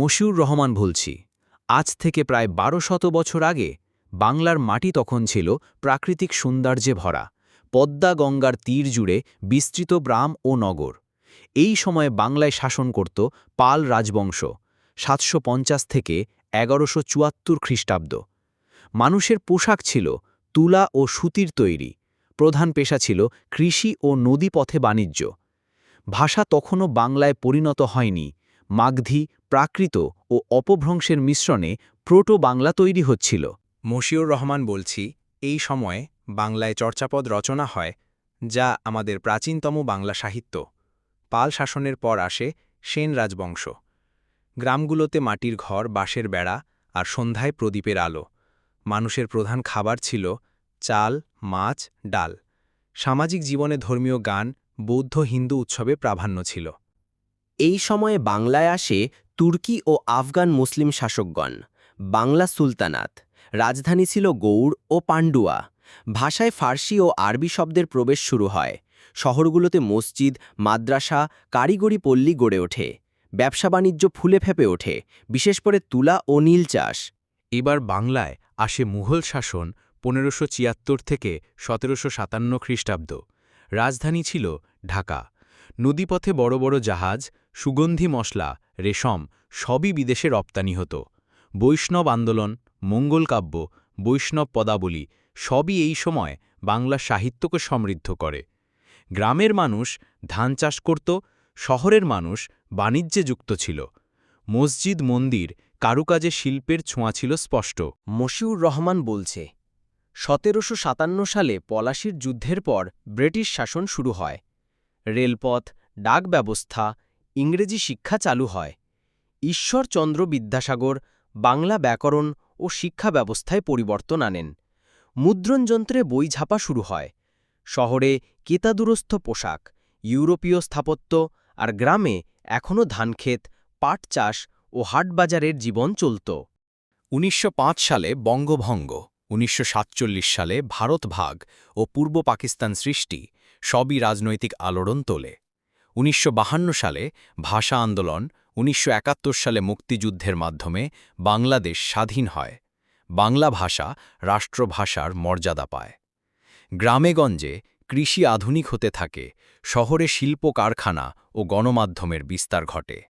মশিউর রহমান বলছি, আজ থেকে প্রায় বারো শত বছর আগে বাংলার মাটি তখন ছিল প্রাকৃতিক সৌন্দর্যে ভরা, পদ্মা গঙ্গার তীর জুড়ে বিস্তৃত গ্রাম ও নগর। এই সময়ে বাংলায় শাসন করত পাল রাজবংশ, সাতশো পঞ্চাশ থেকে এগারোশো চুয়াত্তর খ্রিস্টাব্দ। মানুষের পোশাক ছিল তুলা ও সুতির তৈরি, প্রধান পেশা ছিল কৃষি ও নদীপথে বাণিজ্য। ভাষা তখনও বাংলায় পরিণত হয়নি, মাগধী প্রাকৃত ও অপভ্রংশের মিশ্রণে প্রোটো বাংলা তৈরি হচ্ছিল। মশিউর রহমান বলছি এই সময়ে বাংলায় চর্চাপদ রচনা হয় যা আমাদের প্রাচীনতম বাংলা সাহিত্য। পাল শাসনের পর আসে সেন রাজবংশ। গ্রামগুলোতে মাটির ঘর বাঁশের বেড়া আর সন্ধ্যায় প্রদীপের আলো। মানুষের প্রধান খাবার ছিল চাল মাছ ডাল। সামাজিক জীবনে ধর্মীয় গান বৌদ্ধ হিন্দু উৎসবে প্রাধান্য ছিল। এই সময়ে বাংলায় আসে তুর্কি ও আফগান মুসলিম শাসকগণ, বাংলা সুলতানাত, রাজধানী ছিল গৌড় ও পান্ডুয়া ভাষায় ফার্সি ও আরবি শব্দের প্রবেশ শুরু হয়। শহরগুলোতে মসজিদ, মাদ্রাসা, কারিগরি পল্লী গড়ে ওঠে। ব্যবসা বাণিজ্য ফুলে ফেপে ওঠে, বিশেষ করে তুলা ও নীল চাষ। এবার বাংলায় আসে মুঘল শাসন পনেরোশো থেকে সতেরোশো সাতান্ন খ্রিস্টাব্দ। রাজধানী ছিল ঢাকা। নদীপথে বড় বড় জাহাজ, সুগন্ধি মশলা রেশম সবই বিদেশে রপ্তানি হতো। বৈষ্ণব আন্দোলন, মঙ্গল কাব্য, বৈষ্ণব পদাবলী সবই এই সময় বাংলা সাহিত্যকে সমৃদ্ধ করে। গ্রামের মানুষ ধান চাষ করত, শহরের মানুষ বাণিজ্যে যুক্ত ছিল। মসজিদ, মন্দির, কারুকাজে শিল্পের ছোঁয়া ছিল স্পষ্ট। মশিউর রহমান বলছে, সতেরোশো সাতান্ন সালে পলাশির যুদ্ধের পর ব্রিটিশ শাসন শুরু হয়। রেলপথ, ডাক ব্যবস্থা ইংরেজি শিক্ষা চালু হয়। ঈশ্বরচন্দ্র বিদ্যাসাগর বাংলা ব্যাকরণ ও শিক্ষা ব্যবস্থায় পরিবর্তন আনেন। মুদ্রণযন্ত্রে বই ছাপা শুরু হয়। শহরে কেতাদুরস্থ পোশাক, ইউরোপীয় স্থাপত্য আর গ্রামে এখনও ধানক্ষেত, পাট চাষ ও হাটবাজারের জীবন চলত। ১৯০৫ সালে বঙ্গভঙ্গ ১৯৪৭ সালে ভারত ভাগ ও পূর্ব পাকিস্তান সৃষ্টি সবই রাজনৈতিক আলোড়ন তোলে। ১৯৫২ সালে ভাষা আন্দোলন, উনিশশো একাত্তর সালে মুক্তিযুদ্ধের মাধ্যমে বাংলাদেশ স্বাধীন হয়। বাংলা ভাষা রাষ্ট্রভাষার মর্যাদা পায়। গ্রামেগঞ্জে কৃষি আধুনিক হতে থাকে, শহরে শিল্প কারখানা ও গণমাধ্যমের বিস্তার ঘটে।